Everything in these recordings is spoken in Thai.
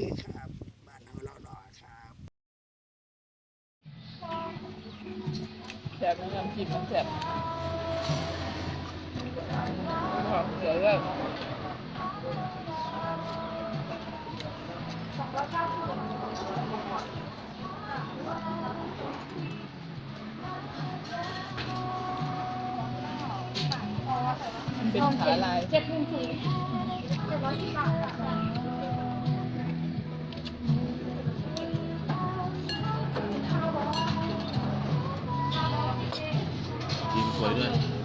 ดีครับบ้านเฮาเรารอครับแซ่บน้ำจิ้มมันแซ่บหอมเกลือเลยมันเป็นขาลายเจ็ดหนึ่งสี่เจ็ดร้อยสิบบาท ค่ะที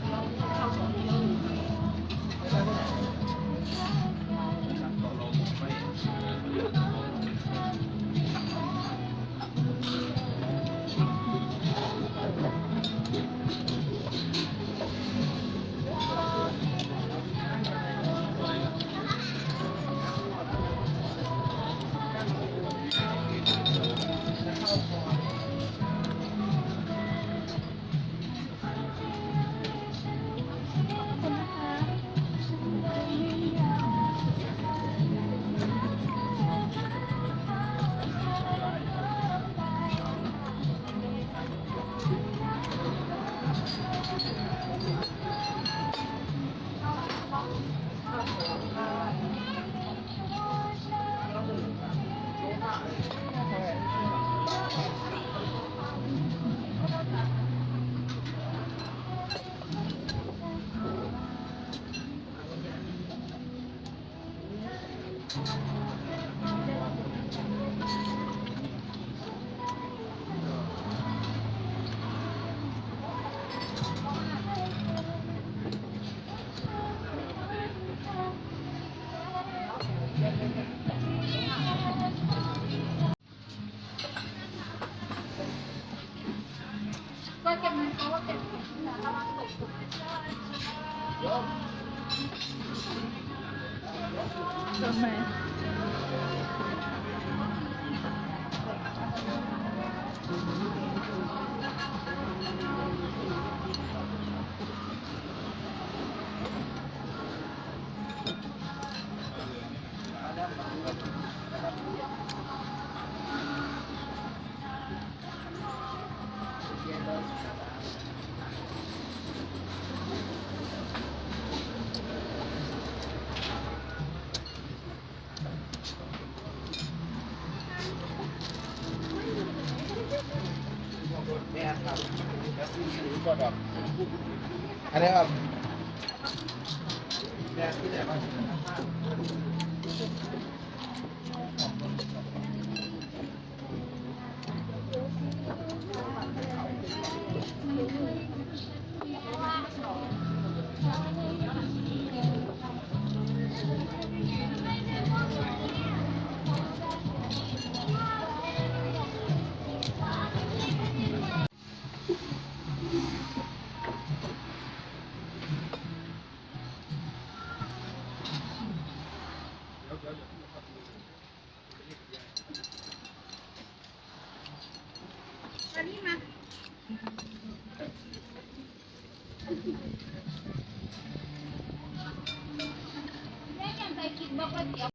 ม บ่อกอันนี้ครับแดงที่ไหนบ้า